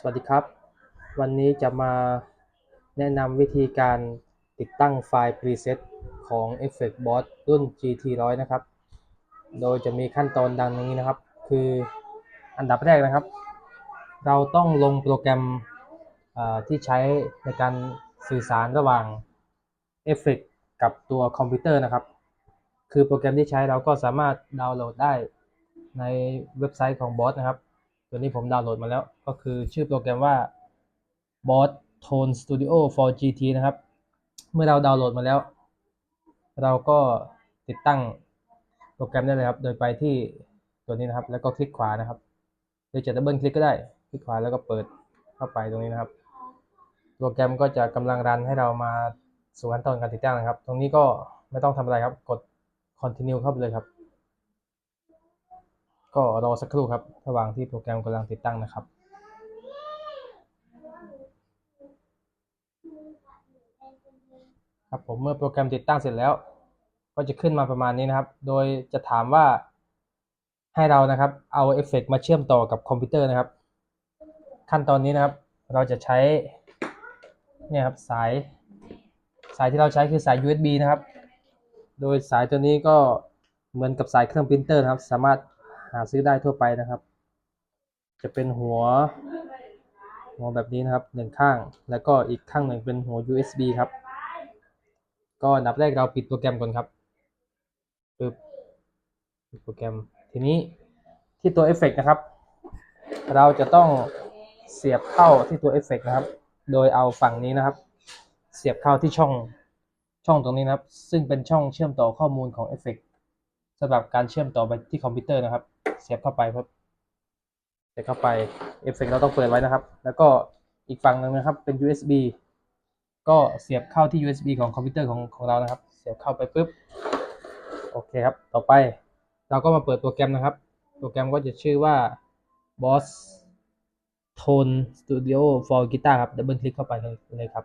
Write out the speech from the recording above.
สวัสดีครับ วันนี้จะมาแนะนำวิธีการติดตั้งไฟล์ preset ของ Effect Boss รุ่น GT 100 นะครับ โดยจะมีขั้นตอนดังนี้นะครับ คืออันดับแรกนะครับ เราต้องลงโปรแกรมที่ใช้ในการสื่อสารระหว่าง Effect กับตัวคอมพิวเตอร์นะครับ คือโปรแกรมที่ใช้เราก็สามารถดาวน์โหลดได้ในเว็บไซต์ของ Boss นะครับ ตัวนี้ผมดาวน์โหลดมาแล้ว ก็คือชื่อโปรแกรมว่า Boss Tone Studio for GT นะครับ เมื่อเราดาวน์โหลดมาแล้ว เราก็ติดตั้งโปรแกรมได้เลยครับ โดยไปที่ตัวนี้นะครับ แล้วก็คลิกขวานะครับหรือจะดับเบิลคลิกก็ได้ คลิกขวาแล้วก็เปิดเข้าไปตรงนี้นะครับ โปรแกรมก็จะกำลังรันให้เรามาสู่ขั้นตอนการติดตั้งนะครับ ตรงนี้ก็ไม่ต้องทำอะไรครับ กด continue เข้าไปเลยครับ ก็รอสักครู่ครับ ระหว่างที่โปรแกรมกำลังติดตั้งนะครับ ครับผมเมื่อโปรแกรมติดตั้งเสร็จแล้ว ก็จะขึ้นมาประมาณนี้นะครับ โดยจะถามว่าให้เรานะครับ เอาเอฟเฟกต์มาเชื่อมต่อกับคอมพิวเตอร์นะครับ ขั้นตอนนี้นะครับ เราจะใช้เนี่ยครับสายสายที่เราใช้คือสาย USB นะครับ โดยสายตัวนี้ก็เหมือนกับสายเครื่องปรินเตอร์นะครับ สามารถ หาซื้อได้ทั่วไปนะครับ จะเป็นหัว หัวแบบนี้นะครับหนึ่งข้าง แล้วก็อีกข้างหนึ่งเป็นหัว USB ครับ ก็อันดับแรกเราปิดโปรแกรมก่อนครับปึ๊บปิดโปรแกรม ทีนี้ที่ตัวเอฟเฟกนะครับ เราจะต้องเสียบเข้าที่ตัวเอฟเฟกนะครับ โดยเอาฝั่งนี้นะครับ เสียบเข้าที่ช่องช่องตรงนี้นะครับ ซึ่งเป็นช่องเชื่อมต่อข้อมูลของเอฟเฟกสำหรับการเชื่อมต่อไปที่คอมพิวเตอร์นะครับ เสียบเข้าไปครับ เสียบเข้าไปเอฟเฟกเราต้องเปิดไว้นะครับ แล้วก็อีกฝั่งหนึ่งนะครับเป็น USB ก็เสียบเข้าที่ USB ของคอมพิวเตอร์ของของเรานะครับ เสียบเข้าไปปุ๊บโอเคครับ ต่อไปเราก็มาเปิดโปรแกรมนะครับ โปรแกรมก็จะชื่อว่า Boss Tone Studio for Guitar ครับดับเบิลคลิกเข้าไปเลยครับ